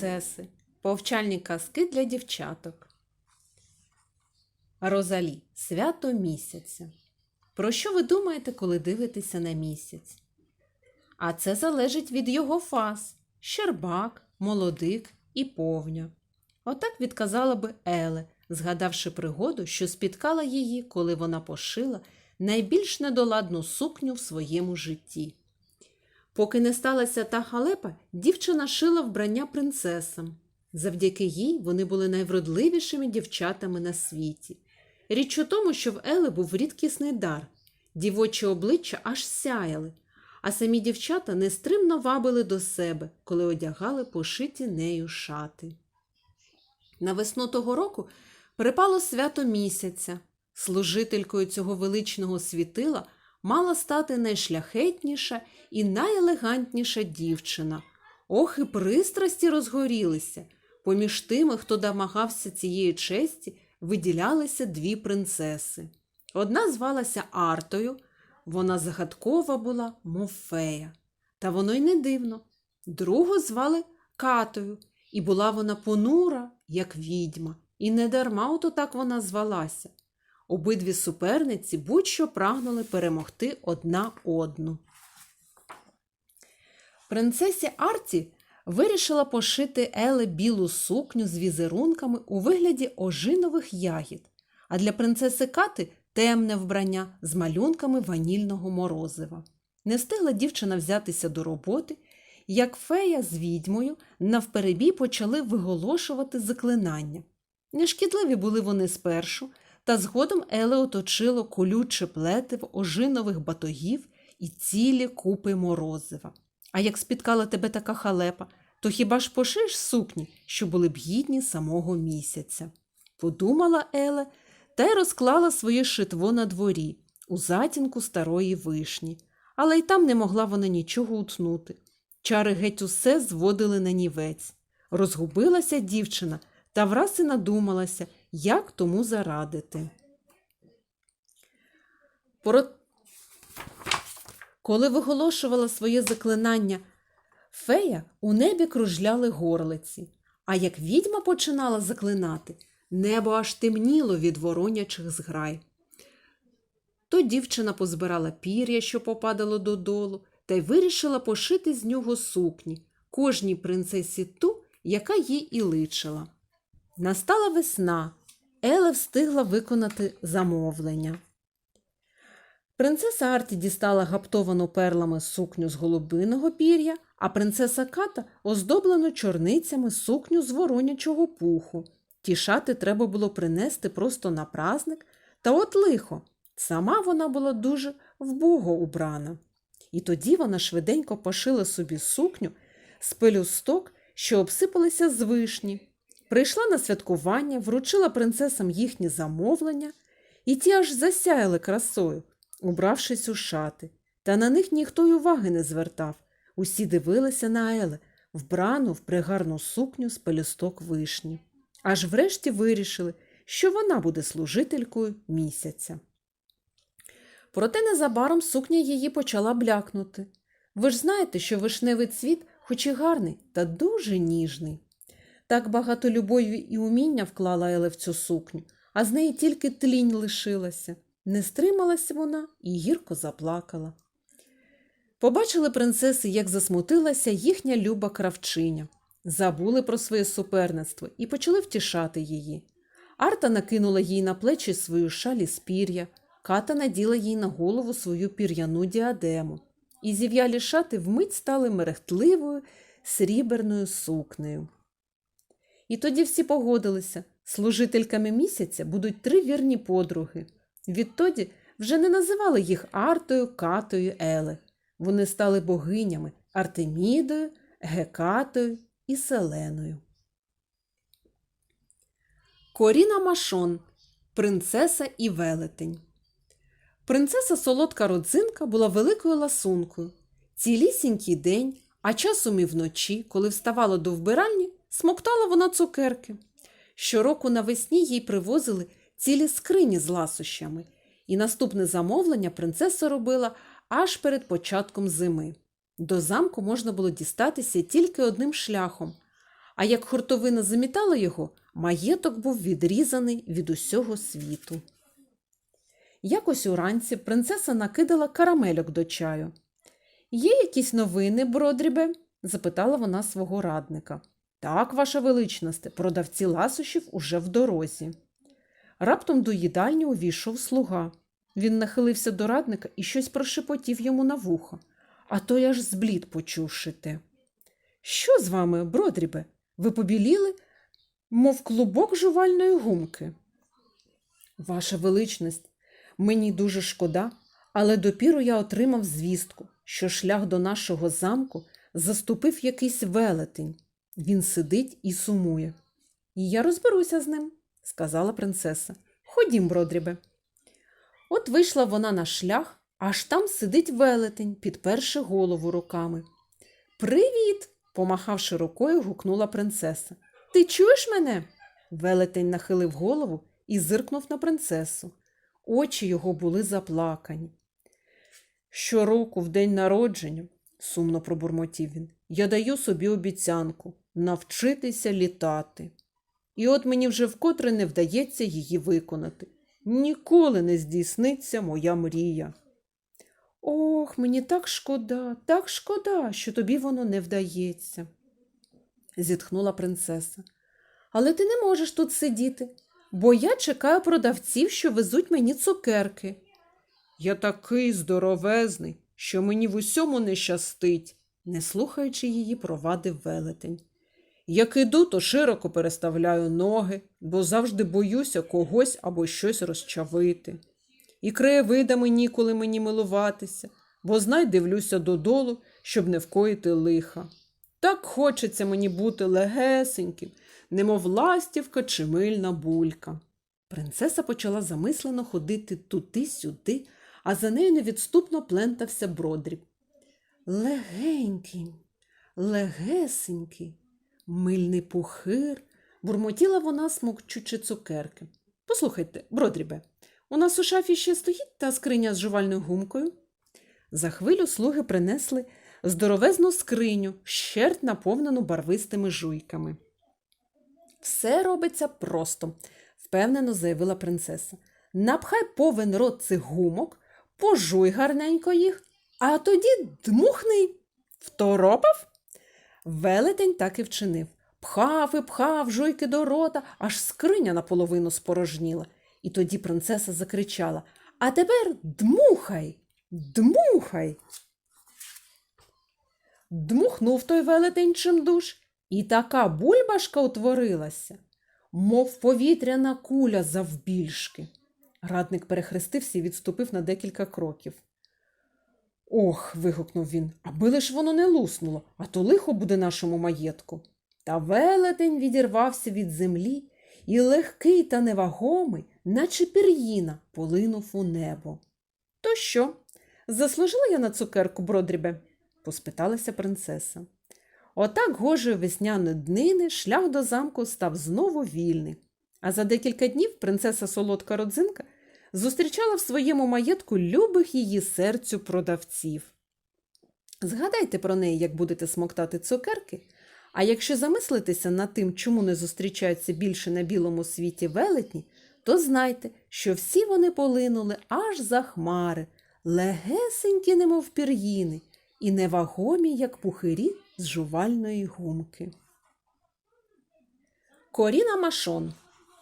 принцеси. Повчальні казки для дівчаток. Розалі. Свято місяця. Про що ви думаєте, коли дивитеся на місяць? А це залежить від його фаз щербак, молодик і повня. Отак відказала би Еле, згадавши пригоду, що спіткала її, коли вона пошила найбільш недоладну сукню в своєму житті. Поки не сталася та халепа, дівчина шила вбрання принцесам. Завдяки їй вони були найвродливішими дівчатами на світі. Річ у тому, що в Ели був рідкісний дар. Дівочі обличчя аж сяяли, а самі дівчата нестримно вабили до себе, коли одягали пошиті нею шати. На весну того року припало свято місяця. Служителькою цього величного світила мала стати найшляхетніша і найелегантніша дівчина. Ох, і пристрасті розгорілися. Поміж тими, хто домагався цієї честі, виділялися дві принцеси. Одна звалася Артою, вона загадкова була, мов фея. Та воно й не дивно. Другу звали Катою, і була вона понура, як відьма, і не дарма ото так вона звалася. Обидві суперниці будь-що прагнули перемогти одна одну. Принцесі Арті вирішила пошити Еле білу сукню з візерунками у вигляді ожинових ягід, а для принцеси Кати темне вбрання з малюнками ванільного морозива. Не встигла дівчина взятися до роботи, як фея з відьмою навперебій почали виголошувати заклинання. Нешкідливі були вони спершу, та згодом Еле оточило колюче плетиво ожинових батогів і цілі купи морозива. А як спіткала тебе така халепа, то хіба ж пошиш сукні, що були б гідні самого місяця? Подумала Еле та й розклала своє шитво на дворі, у затінку старої вишні, але й там не могла вона нічого утнути. Чари геть усе зводили на нівець. Розгубилася дівчина та враз і надумалася, як тому зарадити. Коли виголошувала своє заклинання фея, у небі кружляли горлиці, а як відьма починала заклинати, небо аж темніло від воронячих зграй. То дівчина позбирала пір'я, що попадало додолу, та й вирішила пошити з нього сукні, кожній принцесі ту, яка їй і личила. Настала весна, Еле встигла виконати замовлення. Принцеса Арті дістала гаптовану перлами сукню з голубиного пір'я, а принцеса Ката оздоблену чорницями сукню з воронячого пуху. Ті шати треба було принести просто на праздник, та от лихо. Сама вона була дуже вбого убрана. І тоді вона швиденько пошила собі сукню з пелюсток, що обсипалися з вишні. Прийшла на святкування, вручила принцесам їхні замовлення, і ті аж засяяли красою, убравшись у шати. Та на них ніхто й уваги не звертав. Усі дивилися на Еле, вбрану в пригарну сукню з пелюсток вишні. Аж врешті вирішили, що вона буде служителькою місяця. Проте незабаром сукня її почала блякнути. Ви ж знаєте, що вишневий цвіт, хоч і гарний, та дуже ніжний. Так багато любові і уміння вклала Еле в цю сукню, а з неї тільки тлінь лишилася. Не стрималася вона і гірко заплакала. Побачили принцеси, як засмутилася їхня люба кравчиня. Забули про своє суперництво і почали втішати її. Арта накинула їй на плечі свою шалі з пір'я, ката наділа їй на голову свою пір'яну діадему, і зів'ялі шати вмить стали мерехтливою сріберною сукнею. І тоді всі погодилися служительками місяця будуть три вірні подруги. Відтоді вже не називали їх Артою, Катою, Еле. Вони стали богинями Артемідою, Гекатою і Селеною. Коріна Машон, принцеса і велетень. Принцеса солодка родзинка була великою ласункою. Цілісінький день, а часом і вночі, коли вставала до вбиральні, смоктала вона цукерки. Щороку навесні їй привозили цілі скрині з ласощами, і наступне замовлення принцеса робила аж перед початком зими. До замку можна було дістатися тільки одним шляхом, А як хуртовина замітала його, маєток був відрізаний від усього світу. Якось уранці принцеса накидала карамельок до чаю. Є якісь новини, Бродрібе? запитала вона свого радника. Так, ваша величносте, продавці ласощів уже в дорозі. Раптом до їдальні увійшов слуга. Він нахилився до радника і щось прошепотів йому на вухо, а той аж зблід почувши те. Що з вами, Бродрібе? Ви побіліли, мов клубок жувальної гумки? Ваша величність, мені дуже шкода, але допіру я отримав звістку, що шлях до нашого замку заступив якийсь велетень. Він сидить і сумує. І я розберуся з ним, сказала принцеса. Ходім, Бродрібе. От вийшла вона на шлях, аж там сидить велетень, підперши голову руками. Привіт! помахавши рукою, гукнула принцеса. Ти чуєш мене? Велетень нахилив голову і зиркнув на принцесу. Очі його були заплакані. Щороку, в день народження, сумно пробурмотів він, я даю собі обіцянку навчитися літати. І от мені вже вкотре не вдається її виконати. Ніколи не здійсниться моя мрія. Ох, мені так шкода, так шкода, що тобі воно не вдається, зітхнула принцеса. Але ти не можеш тут сидіти, бо я чекаю продавців, що везуть мені цукерки. Я такий здоровезний, що мені в усьому не щастить, не слухаючи її, провадив велетень. Як іду, то широко переставляю ноги, бо завжди боюся когось або щось розчавити. І краєвидами ніколи мені милуватися, бо знай дивлюся додолу, щоб не вкоїти лиха. Так хочеться мені бути легесеньким, немов ластівка чи мильна булька. Принцеса почала замислено ходити туди-сюди, а за нею невідступно плентався бродріб. Легенький, легесенький, мильний пухир, бурмотіла вона, смокчучи цукерки. Послухайте, бродрібе, у нас у шафі ще стоїть та скриня з жувальною гумкою. За хвилю слуги принесли здоровезну скриню, щерть наповнену барвистими жуйками. Все робиться просто, впевнено заявила принцеса. Напхай повен рот цих гумок, пожуй гарненько їх, а тоді дмухни. Второпав? Велетень так і вчинив. Пхав і пхав жуйки до рота, аж скриня наполовину спорожніла. І тоді принцеса закричала А тепер дмухай, дмухай. Дмухнув той велетень чимдуж, і така бульбашка утворилася, мов повітряна куля завбільшки. Радник перехрестився і відступив на декілька кроків. Ох. вигукнув він, аби лиш воно не луснуло, а то лихо буде нашому маєтку. Та велетень відірвався від землі і легкий та невагомий, наче пір'їна, полинув у небо. То що? Заслужила я на цукерку, бродрібе? поспиталася принцеса. Отак гожої весняної днини шлях до замку став знову вільний. А за декілька днів принцеса Солодка Родзинка зустрічала в своєму маєтку любих її серцю продавців. Згадайте про неї, як будете смоктати цукерки, а якщо замислитися над тим, чому не зустрічаються більше на білому світі велетні, то знайте, що всі вони полинули аж за хмари, легесенькі, немов пір'їни, і невагомі, як пухирі з жувальної гумки. Коріна Машон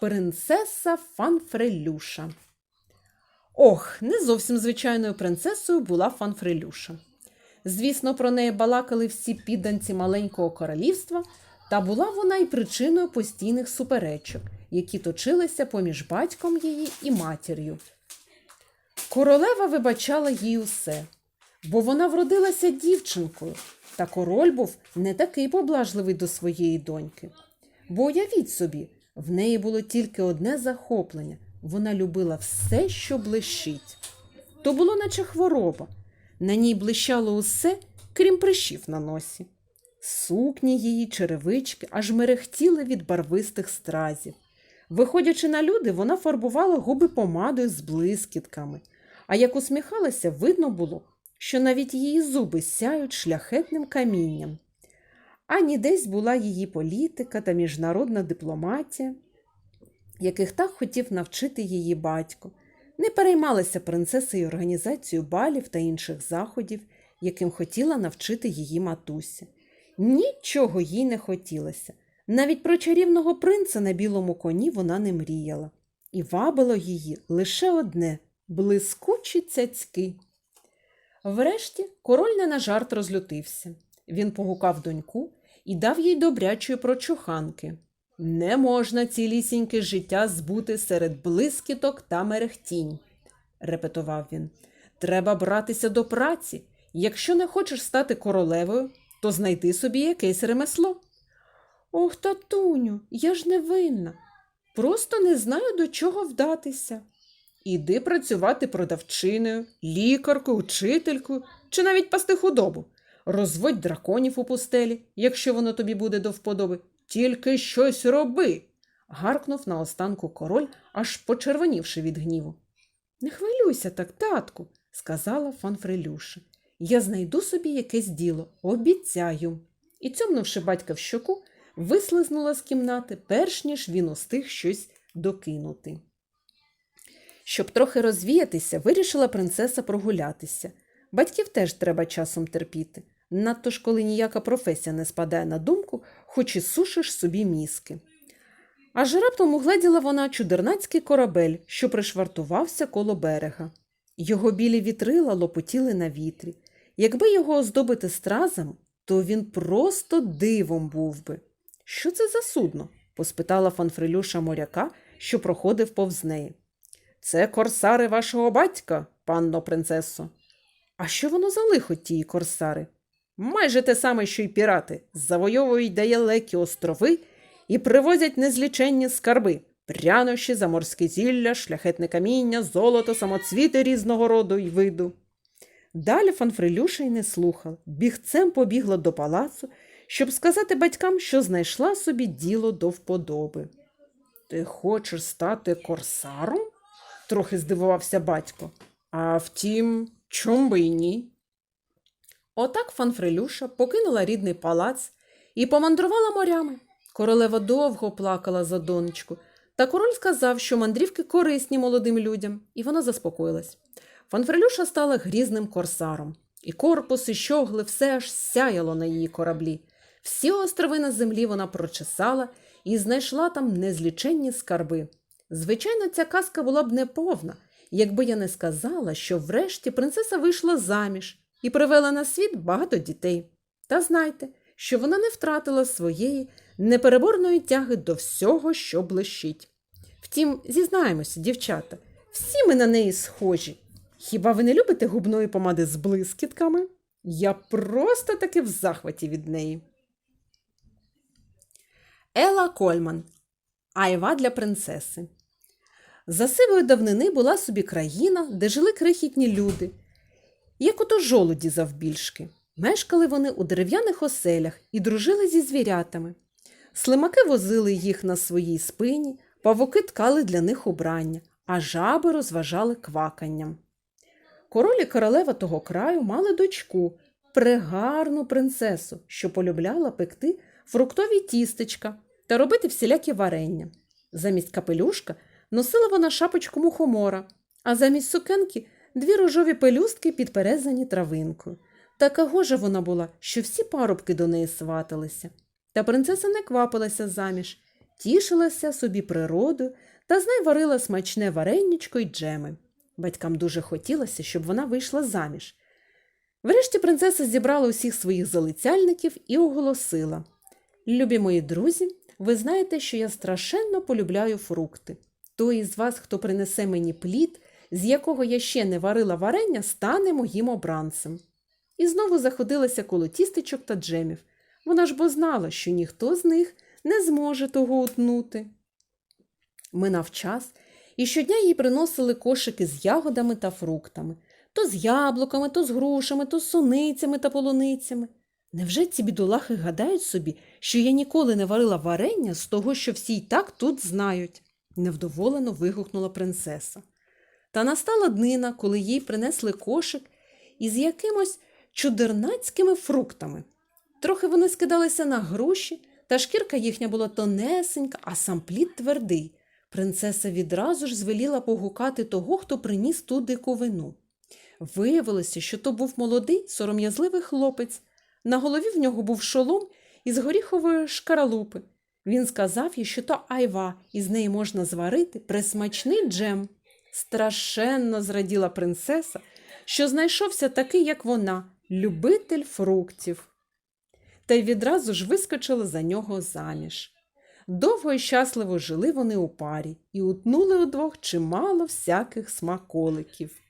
Принцеса Фанфрелюша. Ох, не зовсім звичайною принцесою була Фанфрелюша. Звісно, про неї балакали всі підданці маленького королівства, та була вона й причиною постійних суперечок, які точилися поміж батьком її і матір'ю. Королева вибачала їй усе, бо вона вродилася дівчинкою, та король був не такий поблажливий до своєї доньки. Бо уявіть собі, в неї було тільки одне захоплення вона любила все, що блищить. То було, наче хвороба. На ній блищало усе, крім прищів на носі. Сукні її, черевички аж мерехтіли від барвистих стразів. Виходячи на люди, вона фарбувала губи помадою з блискітками, а як усміхалася, видно було, що навіть її зуби сяють шляхетним камінням. Ані десь була її політика та міжнародна дипломатія, яких так хотів навчити її батько. Не переймалася принцесою організацією балів та інших заходів, яким хотіла навчити її матуся. Нічого їй не хотілося. Навіть про чарівного принца на білому коні вона не мріяла. І вабило її лише одне блискучі цяцьки. Врешті король не на жарт розлютився. Він погукав доньку і дав їй добрячої прочуханки. Не можна цілісіньке життя збути серед блискіток та мерехтінь, репетував він. Треба братися до праці. Якщо не хочеш стати королевою, то знайди собі якесь ремесло. Ох, татуню, я ж не винна. Просто не знаю, до чого вдатися. Іди працювати продавчиною, лікаркою, учителькою чи навіть пасти худобу. Розводь драконів у пустелі, якщо воно тобі буде до вподоби. Тільки щось роби. гаркнув наостанку король, аж почервонівши від гніву. Не хвилюйся так, татку, сказала Фанфрелюша. Я знайду собі якесь діло, обіцяю. І, цьомнувши батька в щоку, вислизнула з кімнати, перш ніж він устиг щось докинути. Щоб трохи розвіятися, вирішила принцеса прогулятися. Батьків теж треба часом терпіти. Надто ж коли ніяка професія не спадає на думку, хоч і сушиш собі мізки. Аж раптом угледіла вона чудернацький корабель, що пришвартувався коло берега. Його білі вітрила лопотіли на вітрі. Якби його оздобити стразами, то він просто дивом був би. Що це за судно? поспитала фанфрелюша моряка, що проходив повз неї. Це корсари вашого батька, панно принцесо. А що воно за лихо, ті корсари? Майже те саме, що й пірати, завойовують далекі острови і привозять незліченні скарби, прянощі, заморське зілля, шляхетне каміння, золото, самоцвіти різного роду й виду. Далі Фанфрелюша й не слухала, бігцем побігла до палацу, щоб сказати батькам, що знайшла собі діло до вподоби. Ти хочеш стати корсаром? трохи здивувався батько. А втім, чом би й ні? Отак Фанфрелюша покинула рідний палац і помандрувала морями. Королева довго плакала за донечку, та король сказав, що мандрівки корисні молодим людям, і вона заспокоїлась. Фанфрелюша стала грізним корсаром, і корпус, і щогли все аж сяяло на її кораблі. Всі острови на землі вона прочесала і знайшла там незліченні скарби. Звичайно, ця казка була б неповна, якби я не сказала, що врешті принцеса вийшла заміж і привела на світ багато дітей. Та знайте, що вона не втратила своєї непереборної тяги до всього, що блищить. Втім, зізнаємося, дівчата, всі ми на неї схожі. Хіба ви не любите губної помади з блискітками? Я просто таки в захваті від неї. Ела Кольман. Айва для принцеси. За сивої давнини була собі країна, де жили крихітні люди, як ото жолуді завбільшки. Мешкали вони у дерев'яних оселях і дружили зі звірятами. Слимаки возили їх на своїй спині, павуки ткали для них убрання, а жаби розважали кваканням. Король і королева того краю мали дочку, прегарну принцесу, що полюбляла пекти фруктові тістечка та робити всілякі варення. Замість капелюшка носила вона шапочку мухомора, а замість сукенки дві рожові пелюстки підперезані травинкою. Така гожа вона була, що всі парубки до неї сваталися. Та принцеса не квапилася заміж, тішилася собі природою та з нею варила смачне вареннячко й джеми. Батькам дуже хотілося, щоб вона вийшла заміж. Врешті принцеса зібрала усіх своїх залицяльників і оголосила Любі мої друзі, ви знаєте, що я страшенно полюбляю фрукти. Той із вас, хто принесе мені плід, з якого я ще не варила варення, стане моїм обранцем. І знову заходилася коло тістечок та джемів. Вона ж бо знала, що ніхто з них не зможе того утнути. Минав час, і щодня їй приносили кошики з ягодами та фруктами то з яблуками, то з грушами, то з суницями та полуницями. Невже ці бідолахи гадають собі, що я ніколи не варила варення з того, що всі й так тут знають? Невдоволено вигукнула принцеса. Та настала днина, коли їй принесли кошик із якимось чудернацькими фруктами. Трохи вони скидалися на груші, та шкірка їхня була тонесенька, а сам плід твердий. Принцеса відразу ж звеліла погукати того, хто приніс ту диковину. Виявилося, що то був молодий, сором'язливий хлопець. На голові в нього був шолом із горіхової шкаралупи. Він сказав їй, що то айва, і з неї можна зварити присмачний джем. Страшенно зраділа принцеса, що знайшовся такий, як вона, любитель фруктів. Та й відразу ж вискочила за нього заміж. Довго і щасливо жили вони у парі і утнули удвох чимало всяких смаколиків.